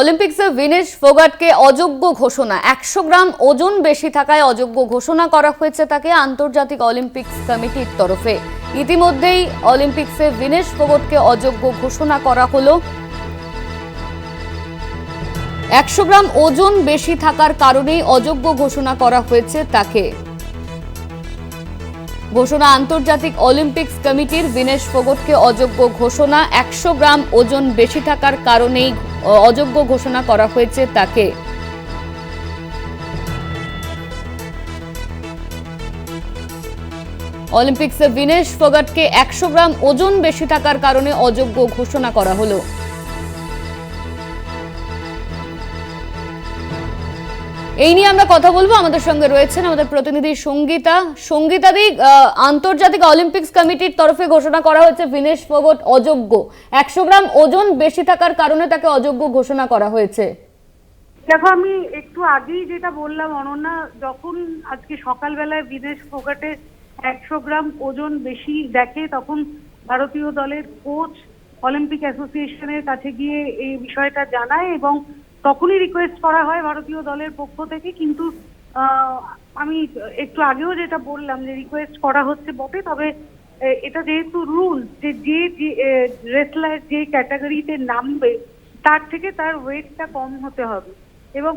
অলিম্পিক্সে ভিনেশ ফোগাটকে অযোগ্য ঘোষণা। একশো গ্রাম ওজন বেশি থাকায় অযোগ্য ঘোষণা করা হয়েছে তাকে আন্তর্জাতিক অলিম্পিক্স কমিটির তরফে। ইতিমধ্যেই অলিম্পিক্সে ভিনেশ ফোগটকে অযোগ্য ঘোষণা করা হলো। একশো গ্রাম ওজন বেশি থাকার কারণেই অযোগ্য ঘোষণা করা হয়েছে তাকে। ঘোষণা, আন্তর্জাতিক অলিম্পিক্স কমিটির বিনেশ ফোগটকে অযোগ্য ঘোষণা, একশো গ্রাম ওজন বেশি থাকার কারণেই অযোগ্য ঘোষণা করা হয়েছে তাকে। অলিম্পিক্সে বিনেশ ফোগাটকে একশো গ্রাম ওজন বেশি থাকার কারণে অযোগ্য ঘোষণা করা হলো। এই নিয়ে আমরা কথা বলব। আমাদের সঙ্গে রয়েছেন আমাদের প্রতিনিধি সঙ্গীতা। সঙ্গীতাদি আন্তর্জাতিক অলিম্পিক্স কমিটির তরফে ঘোষণা করা হয়েছে ভিনেশ ফোগট অযোগ্য। একশো গ্রাম ওজন বেশি থাকার কারণে তাকে অযোগ্য ঘোষণা করা হয়েছে। দেখো, আমি একটু আগেই যেটা বললাম, অনন্যা, যখন আজকে সকালবেলায় বিদেশ ফোগাটে একশো গ্রাম ওজন বেশি দেখে, তখন ভারতীয় দলের কোচ অলিম্পিক অ্যাসোসিয়েশনের কাছে গিয়ে এই বিষয়টা জানায় এবং তখনই রিকোয়েস্ট করা হয় ভারতীয় দলের পক্ষ থেকে কিন্তু আমি একটু আগেও যেটা বললাম যে রিকোয়েস্ট করা হচ্ছে বটে তবে এটা যেহেতু রুল যে যে রেসলার যে ক্যাটাগরিতে নামবে তার থেকে তার ওয়েটটা কম হতে হবে। এবং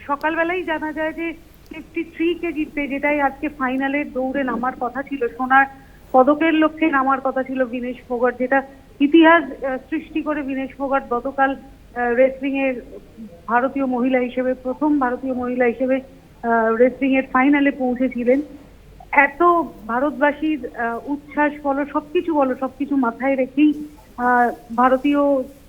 সকালবেলাই জানা যায় যে ফিফটি থ্রি কেজিতে যেটাই আজকে ফাইনালের দৌড়ে নামার কথা ছিল সোনার পদকের লক্ষ্যে নামার কথা ছিল বিনেশ ফোগাট যেটা ইতিহাস সৃষ্টি করে বিনেশ ফোগাট গতকাল রেসলিং এর ভারতীয় মহিলা হিসেবে প্রথম ভারতীয় মহিলা হিসেবে রেসলিং এর ফাইনালে পৌঁছেছিলেন। এত ভারতবাসীর উচ্ছ্বাস বলো সবকিছু বলো সবকিছু মাথায় রেখেই ভারতীয়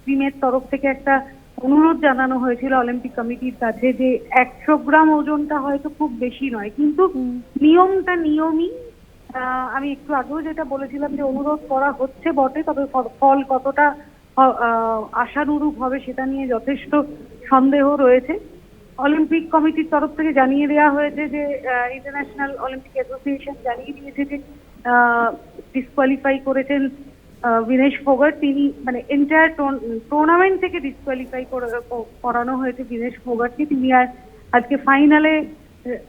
টিমের তরফ থেকে একটা অনুরোধ জানানো হয়েছিল অলিম্পিক কমিটির কাছে যে একশো গ্রাম ওজনটা হয়তো খুব বেশি নয় কিন্তু নিয়মটা নিয়মই। আহ, আমি একটু আগেও যেটা বলেছিলাম যে অনুরোধ করা হচ্ছে বটে তবে ফল কতটা আশানুরূপ হবে সেটা নিয়ে যথেষ্ট সন্দেহ রয়েছে। অলিম্পিক কমিটির তরফ থেকে জানিয়ে দেওয়া হয়েছে যে ইন্টারন্যাশনাল অলিম্পিক অ্যাসোসিয়েশন জানিয়ে দিয়েছে যে ডিসকোয়ালিফাই করেছেন বিনেশ ফোগাট তিনি মানে এন্টায়ার টুর্নামেন্ট থেকে ডিসকোয়ালিফাই করানো হয়েছে বিনেশ ফোগাটকে তিনি আর আজকে ফাইনালে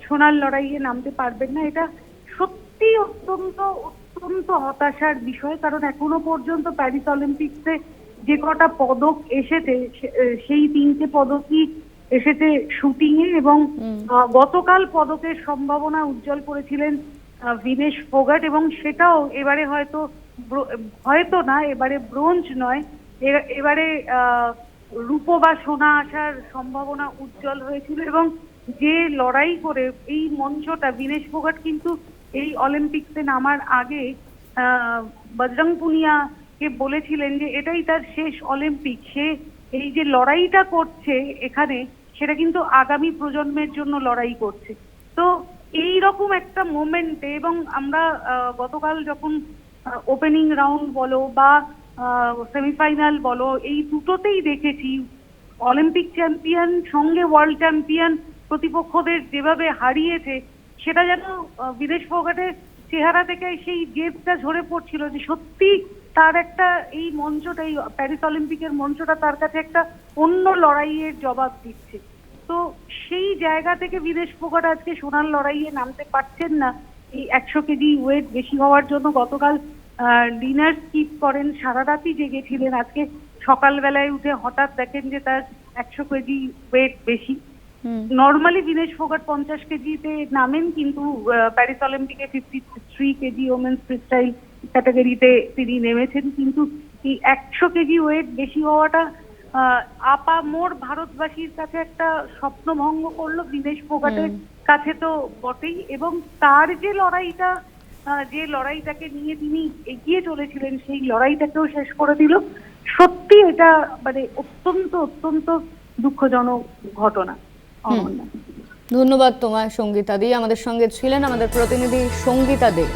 সোনার লড়াইয়ে নামতে পারবেন না। এটা সত্যি অত্যন্ত অত্যন্ত হতাশার বিষয়। কারণ এখনও পর্যন্ত প্যারিস অলিম্পিক্সে যে কটা পদক এসেছে সেই তিনটে পদকই এসেছে শুটিং এ এবং গতকাল পদকের সম্ভাবনা উজ্জ্বল করেছিলেন বিনেশ ফোগাট এবং সেটাও এবারে হয়তো হয়তো না এবারে ব্রোঞ্জ নয় এবারে আহ, রূপো বা সোনা আসার সম্ভাবনা উজ্জ্বল হয়েছিল এবং যে লড়াই করে এই মঞ্চটা বিনেশ ফোগাট কিন্তু এই অলিম্পিক্সে নামার আগে আহ, বজরং পুনিয়াকে বলেছিলেন যে এটাই তার শেষ অলিম্পিক, সে এই যে লড়াইটা করছে এখানে, সেটা কিন্তু আগামী প্রজন্মের জন্য লড়াই করছে। তো এই রকম একটা মোমেন্টে এবং আমরা গতকাল যখন ওপেনিং রাউন্ড বলো বা সেমিফাইনাল বলো, এই দুটোতেই দেখেছি অলিম্পিক চ্যাম্পিয়ন সঙ্গে ওয়ার্ল্ড চ্যাম্পিয়ন প্রতিপক্ষদের যেভাবে হারিয়েছে, সেটা যেন বিদেশ ফোগাটের চেহারা থেকে সেই জেদটা ঝরে পড়ছিল যে সত্যি তার একটা এই মঞ্চটা এই প্যারিস অলিম্পিকের মঞ্চটা তার কাছে একটা অন্য লড়াইয়ের জবাব দিচ্ছে। তো সেই জায়গা থেকে বিদেশ ফোগাট আজকে সোনার লড়াইয়ে নামতে পারছেন না। এই একশো কেজি ওয়েট বেশি হওয়ার জন্য গতকাল ডিনার স্কিপ করেন সারা রাতই জেগেছিলেন। আজকে সকালবেলায় উঠে হঠাৎ দেখেন যে তার একশো কেজি ওয়েট বেশি। নর্মালি বিনেশ ফোগাট পঞ্চাশ কেজিতে নামেন কিন্তু প্যারিস অলিম্পিকে fifty three KG women's freestyle ক্যাটাগরিতে তিনি নেমেছেন কিন্তু এই একশো কেজি ওয়েট বেশি হওয়াটা আপা মোর ভারতবাসীর কাছে একটা স্বপ্নভঙ্গ করল। বিনেশ ফোগাটের কাছে তো বটেই এবং তার যে লড়াইটা যে লড়াইটাকে নিয়ে তিনি এগিয়ে চলেছিলেন সেই লড়াইটাকেও শেষ করে দিল। সত্যি এটা মানে অত্যন্ত অত্যন্ত দুঃখজনক ঘটনা। ধন্যবাদ তোমার সঙ্গীতা দি। আমাদের সঙ্গে ছিলেন আমাদের প্রতিনিধি সঙ্গীতা দে।